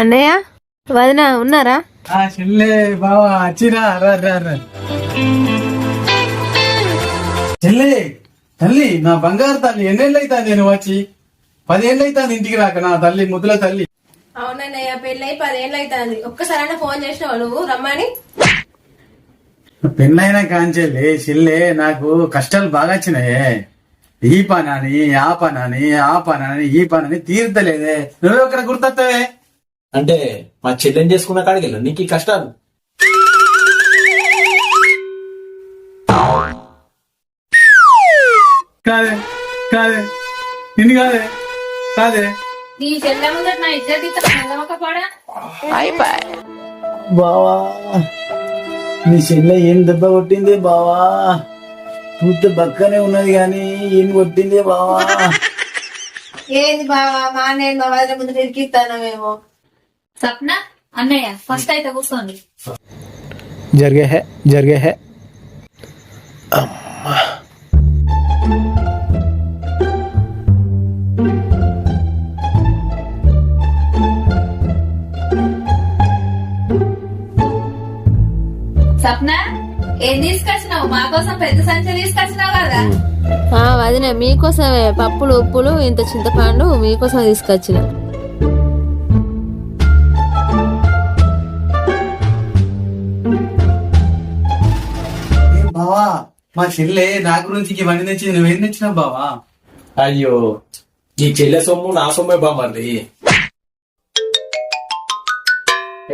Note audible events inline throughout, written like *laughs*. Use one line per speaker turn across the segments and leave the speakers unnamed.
అన్నయ్య వదిన ఉన్నారా?
ఆ చెల్లె బావా రా రా రా. చెల్లె తల్లి నా బంగారు తల్లి ఎన్నేళ్ళు నేను వచ్చి? పదేళ్ళు అవుతాను ఇంటికి రాక నా తల్లి ముద్దుల తల్లి.
అవునన్నయ్య పెళ్ళై పదేళ్ళు అవుతుంది ఒక్కసారైనా ఫోన్ చేసినావు నువ్వు? రమ్మని.
పెళ్ళైనా కాంచెల్లి చెల్లె నాకు కష్టాలు బాగా వచ్చినాయే. ఈ పనని ఆ పనని ఆ పనని ఈ పనని తీర్తలేదే. నువ్వు అక్కడ గుర్తొస్తావే
అంటే మా చెల్లెని చేసుకున్న కాడికి వెళ్ళు నీకు ఈ కష్టాలు?
కాదే కాదే నిన్ను కాదే కాదే.
నీ చెల్లె నా ఇద్దరు
బావా నీ చెల్లె ఏం దెబ్బ కొట్టింది బావా? పూర్తి బక్కనే ఉన్నది కానీ ఏం కొట్టింది బావా?
ఏంది బావా మా నేను మా ముందు తిరిగిస్తాను మేము
సప్న అన్నయ్య ఫస్ట్ అయితే కూర్చోండి.
జరిగే హే జరిగే హే.
సప్న ఏం తీసుకొచ్చినావు? మా కోసం పెద్ద సంచి తీసుకొచ్చినావు కదా.
వదిన మీకోసమే పప్పులు ఉప్పులు ఇంత చింతపండు మీకోసం తీసుకొచ్చిన.
బావా మా చెల్లె నా గురించి ఇవన్నీ తెచ్చింది. నువ్వేం తెచ్చినావు బావా?
అయ్యో నీ చెల్లె సొమ్ము నా సొమ్మే బామర్ది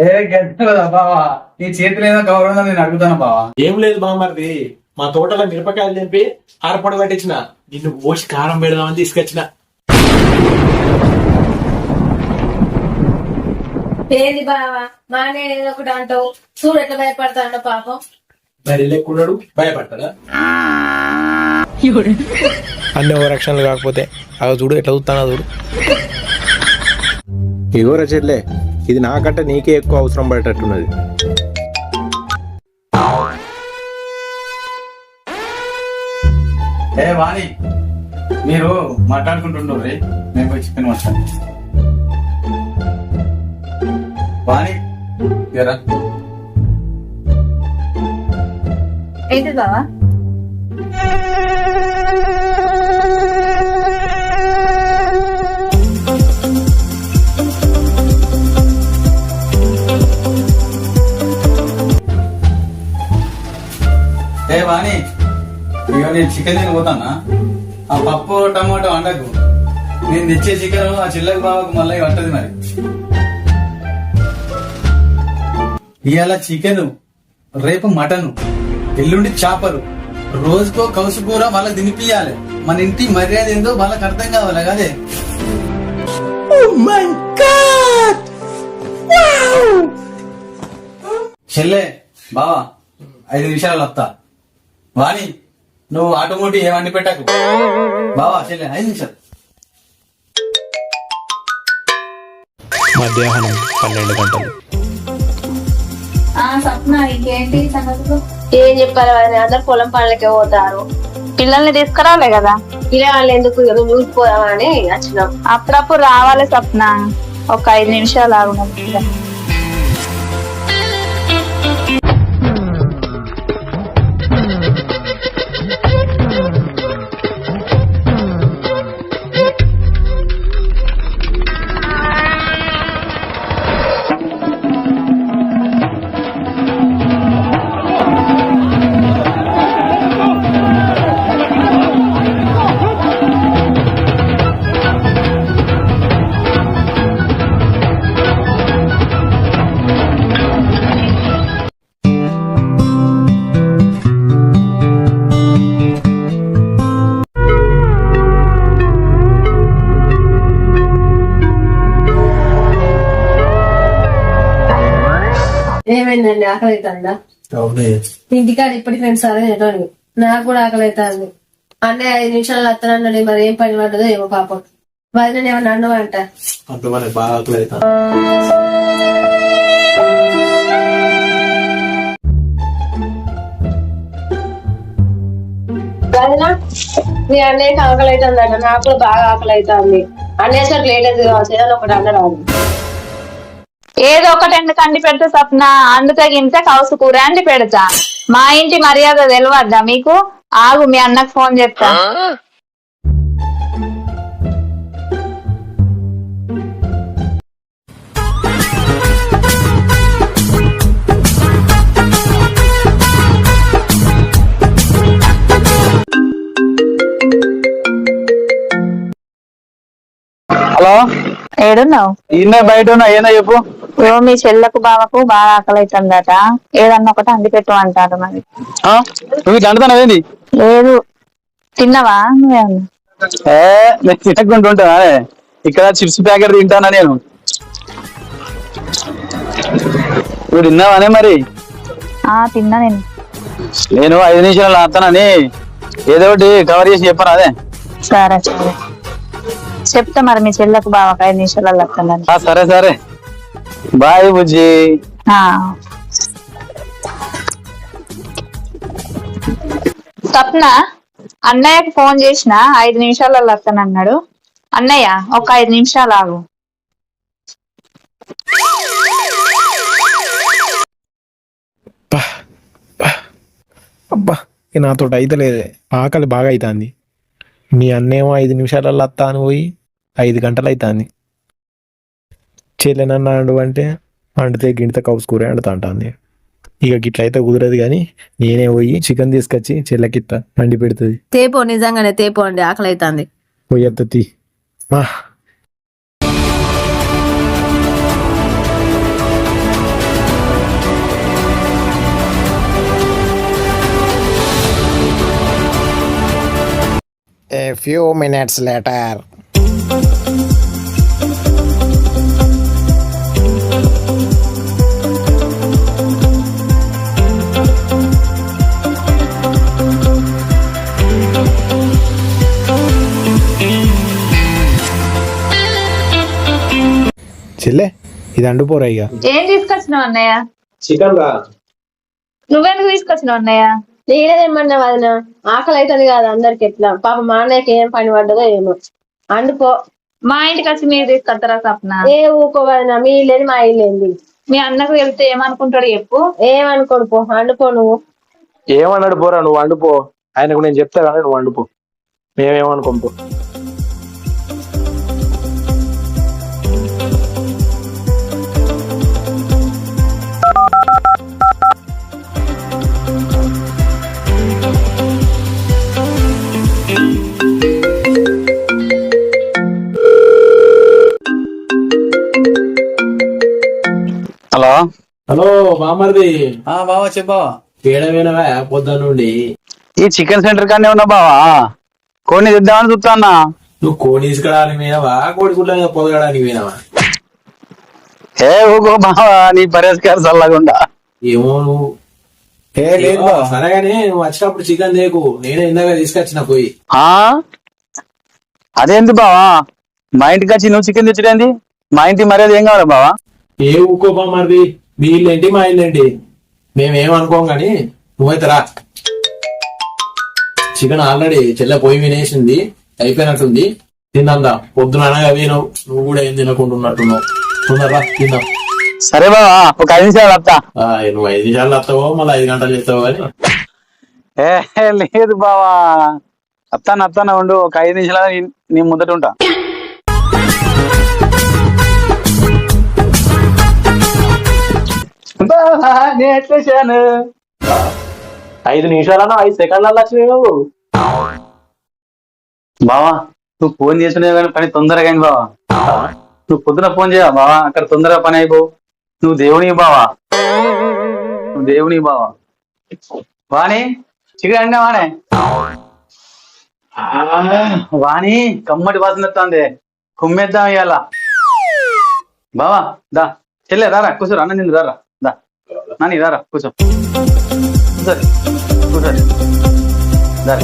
ఏ గంట బావా. నీ చేతిలో ఏదో గౌరవం నేను అడుగుతాను బావా?
ఏం లేదు బామర్ది మా తోటలో మిరపకాయలు తెంపి ఆరపొడి పట్టించిన నిన్ను పోసి కారం పెడదామని తీసుకొచ్చిన.
ఏంది బావా? మా నేను ఏదో ఒకటి అంటావు. చూడు ఎట్లా భయపడతాడో పాపం.
మరి లెక్కున్నాడు భయపడతాడా
అన్ని ఓ రక్షణలు కాకపోతే అవి చూడు ఎట్లా చూస్తానా చూడు. ఇగోరా చెల్లె ఇది నాకంటే నీకే ఎక్కువ అవసరం పడేటట్టున్నది.
ఏ వాణి మీరు మాట్లాడుకుంటుండ్రు రే నేను పోయి చికెన్ వచ్చాను వాణి
ఏంటి బావా
ఏ వాణి ఇక నేను చికెన్ తిని పోతానా ఆ పప్పు టమాటో అండకు నేను తెచ్చే చికెన్ ఆ చిల్లకి బావకు మళ్ళీ పట్టదు మరి. ఇవాళ చికెన్ రేపు మటన్. ఎల్లుండి చేపలు. రోజుకో కౌసు కూర వాళ్ళకి తినిపియాలి మన ఇంటి మర్యాద ఏందో వాళ్ళకి అర్థం కావాలి కదే చెల్లె బావా ఐదు నిమిషాలు వస్తా వాణి నువ్వు ఆటోమోటివ్ ఏమని పెట్టకు. బావా చెల్లె ఐదు నిమిషాలు.
మధ్యాహ్నం పన్నెండు గంటలు.
ఆ సప్న ఇంకేంటి సంగతులు?
ఏం చెప్పాలి వదిన అందరు పొలం పనులకే పోతారు.
పిల్లల్ని తీసుకురాలే కదా.
ఇలా వాళ్ళు ఎందుకు ఊరిపోదామని వచ్చినాం.
అప్పుడప్పుడు రావాలి సప్న ఒక ఐదు నిమిషాలు ఆగున
ఏమైందండి? ఆకలి అవుతుందా ఇంటికాడ ఇప్పటికి రెండు సార్లు తినటండి నాకు కూడా ఆకలి అవుతుంది అన్నయ్య ఐదు నిమిషాలు వస్తానన్నాడు మరి ఏం పని పడ్డదో ఏమో పాపం. వదిన ఏమన్నా
అవుతుంది
వదిన మీ అన్నయ్యకి ఆకలి అవుతుందట నాకు కూడా బాగా ఆకలి అవుతుంది అన్నయ్య సార్ లేట్ అవుతుంది కావచ్చు. ఏదైనా ఒకటి అన్నరాదు
ఏదో ఒకటి ఎందుకు అండి పెడతా సప్న? అండు తగింటే కౌసు కూర అండి పెడతా. మా ఇంటి మర్యాద తెలియద్దా మీకు? ఆగు మీ అన్నకు ఫోన్ చెప్తా.
హలో?
ఏడున్నావు?
ఇన్నే బయట ఉన్నా ఏందో చెప్పు.
ఓ మీ చెల్లకు బావకు బాగా ఆకలి అవుతుందట ఏదన్నా ఒకటి అండి పెట్టు అంటారు మరి.
ఆ? నువ్వు ఇట్లా
లేదు. తిన్నావా నువ్వేమన్నా
ఏ నేను తినకుండా ఉంటానా? ఇక్కడ చిప్స్ ప్యాకెట్ తింటానా నేను? నువ్వు తిన్నావానే మరి?
ఆ తిన్నా నేను.
నేను ఐదు నిమిషాలు వస్తానని ఏదో ఒకటి కవర్ చేసి చెప్పను అదే?
సరే సరే. చెప్తా మరి మీ చెల్లకు బావకు ఐదు నిమిషాలలో వస్తుందని
ఆ, సరే సరే. బాయ్ బుజ్జి.
ఆ. స్వప్న అన్నయ్యకి ఫోన్ చేసిన ఐదు నిమిషాలలో వస్తానన్నాడు అన్నయ్య ఒక ఐదు నిమిషాలు ఆగు.
అబ్బా ఇక నాతో అయితలేదు ఆకలి బాగా అవుతుంది మీ అన్నేమో ఐదు నిమిషాలలో వస్తా అని పోయి ఐదు గంటలు అవుతుంది చెల్లెనన్నాడు అంటే అండితే గిండితే కౌసు కూర అండుతా అంటుంది ఇక గిట్లయితే కుదరదు కానీ నేనే పోయి చికెన్ తీసుకొచ్చి చెల్లెకిత్తా అండి పెడుతుంది.
తేపో నిజంగానే తేపో అండి ఆకలి అవుతుంది
పోయేత్తది మా.
A few minutes later.
చెల్లె ఇది అండిపోరా ఇక.
ఏం తీసుకొచ్చినావు అన్నయ్య?
చికెన్ రా.
నువ్వెందుకు తీసుకొచ్చినావు అన్నయ్య?
నేనేమన్నా వదిన. ఆకలి అవుతుంది కదా అందరికి ఎట్లా. పాప మా అన్నయ్యకి ఏం పని పడ్డదో ఏమో. అండుకో
మా ఇంటికి వచ్చి మీరు తీసుకొస్తారా సప్న
ఏ ఊకో వదిన మీ ఇల్లేది మా ఇల్లేంది.
మీ అన్నకు వెళ్తే ఏమనుకుంటాడు చెప్పు.
ఏమనుకోడు పో అండుకో నువ్వు.
ఏమన్నాడు పోరా నువ్వు వండుపో ఆయనకు నేను చెప్తా కానీ నువ్వు వండుపో మేమేమనుకోంపో
హలో.
హలో బామర్ది.
ఆ బావా చెప్పావా
ఏడవేనవా పొద్దున్న నుండి?
ఈ చికెన్ సెంటర్ కానే ఉన్నా బావా? కొన్ని తెద్దామని చూస్తానా
నువ్వు కోడి తీసుకురావడానికి పోయినావా? కోడి గుడ్ల మీద పొదగడానికి పోయినావా?
ఏ ఊకో బావా నీ పరిష్కారం చల్లకుండా
ఏమో నువ్వు.
ఏ లేదు బావా.
సరేగానే నువ్వు వచ్చినప్పుడు చికెన్ తేకు. నేనే ఇందాక తీసుకొచ్చిన పోయి.
ఆ? అదేంటి బావా? మా ఇంటికి వచ్చి నువ్వు చికెన్ తెచ్చడేంది? మా ఇంటి మర్యాద ఏం కావాలి బావా?
ఏ ఊకో బామర్ది మీ ఇల్లు ఏంటి మా ఇల్లు ఏంటి మేమేమనుకోం కానీ నువ్వైతే రా. చికెన్ ఆల్రెడీ చెల్లె పోయి వినేసింది అయిపోయినట్టుంది. తిందా పొద్దున అనగా వినవు నువ్వు కూడా ఏం తినకుంటున్నట్టున్నావు తొందరరా తిందాం.
సరే బావా ఒక ఐదు నిమిషాలు వస్తా
నువ్వు ఐదు నిమిషాలు వస్తావో మళ్ళీ ఐదు గంటలు చేస్తావో అని.
ఏ లేదు బావా. అత్తాను అత్తాను ఉండు ఒక ఐదు నిమిషాలు నీ ముందట ఉంటా. నేను ఎట్లేసాను
ఐదు నిమిషాలన్నా ఐదు సెకండ్లలో వచ్చినాయి నువ్వు.
బావా నువ్వు ఫోన్ చేసినావు కానీ పని తొందరగా అయింది బావా. నువ్వు పొద్దున ఫోన్ చేయవా బావా అక్కడ తొందరగా పని అయిపో. నువ్వు దేవుని బావా. నువ్వు దేవుని బావా. వాణి చికెన్ అండి వాణి. వాణి కమ్మటి వాసన వస్తుంది. కుమ్మేద్దాం ఇవాళ బావా దా చెల్లె రారా కూర్చోరా అన్న నిన్ను రారా. నాని రారా? కూర్చో. కూర్చోరి కూర్చోరి దా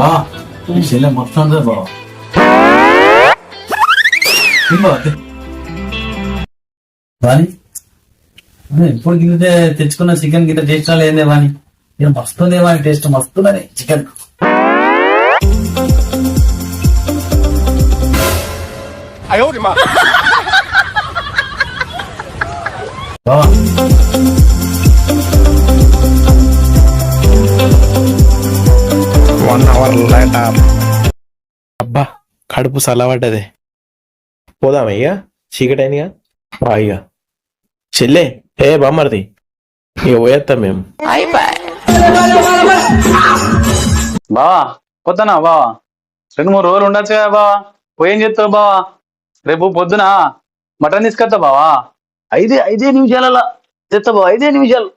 బా ఈ చెల్లె మొత్తం బావ వాణి ఇప్పుడు గిన్నె తెచ్చుకున్న చికెన్ గిట్ట టేస్ట్ లేదే వాణి? ఇక మస్తుంది వాని టేస్ట్ మస్తుందని చికెన్.
One hour later.
అబ్బా కడుపు చల్లబడ్డదే పోదామా ఇక చీకటి అయిందిగా బా ఇక చెల్లే ఏ బామ్మర్ది? ఇక పోయేస్తాం మేము
బావా పొద్దునా బావా? రెండు మూడు రోజులు ఉండొచ్చు కదా బావా? పోయేం చెప్తావు బావా? రేపు పొద్దున? మటన్ తీసుకొస్తా బావా? ఐదే ఐదే నిమిషాలలో తెస్తా బావా ఐదే నిమిషాలు.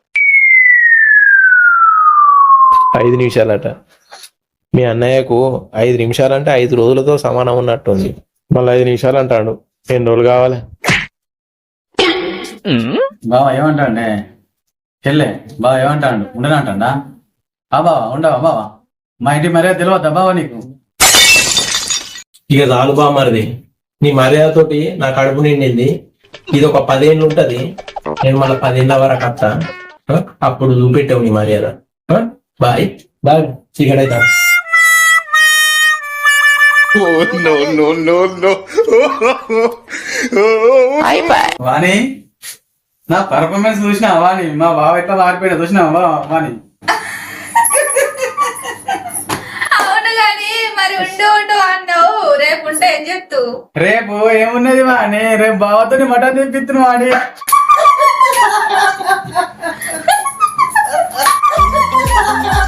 ఐదు నిమిషాలట. మీ అన్నయ్యకు ఐదు నిమిషాలంటే ఐదు రోజులతో సమానం ఉన్నట్టుంది. మళ్ళీ ఐదు నిమిషాలు అంటాడు. ఎన్ని రోజులు కావాలి?
బావా ఏమంటాడే చెల్లె బావ ఏమంటాడు? ఉండనంటాడా ఆ బావా ఉండవా బావా? మా ఇంటి మర్యాద తెలియద్దా బావా నీకు?
ఇక చాలు బామ్మరిది నీ మర్యాదతోటి నా కడుపు నిండింది. ఇది ఒక పదేళ్ళు ఉంటది. నేను మళ్ళీ పదేళ్ళ వరకు అత్త? అప్పుడు చూపెట్టావు నీ మర్యాద? బాయ్. బాయ్. చీకటి అవుతా
వాణి నా పర్ఫార్మెన్స్ చూసినా వాణి మా బావ ఎట్లా మారిపోయినా చూసినా బా వాణి.
అవును గాని మరి ఉండు ఉండు అన్నావు. రేపు ఉంటే ఏం చెప్తూ?
రేపు ఏమున్నది వాణి? రేపు బావతో మటన్ తెప్పిస్తున్నావు వాణి. *laughs*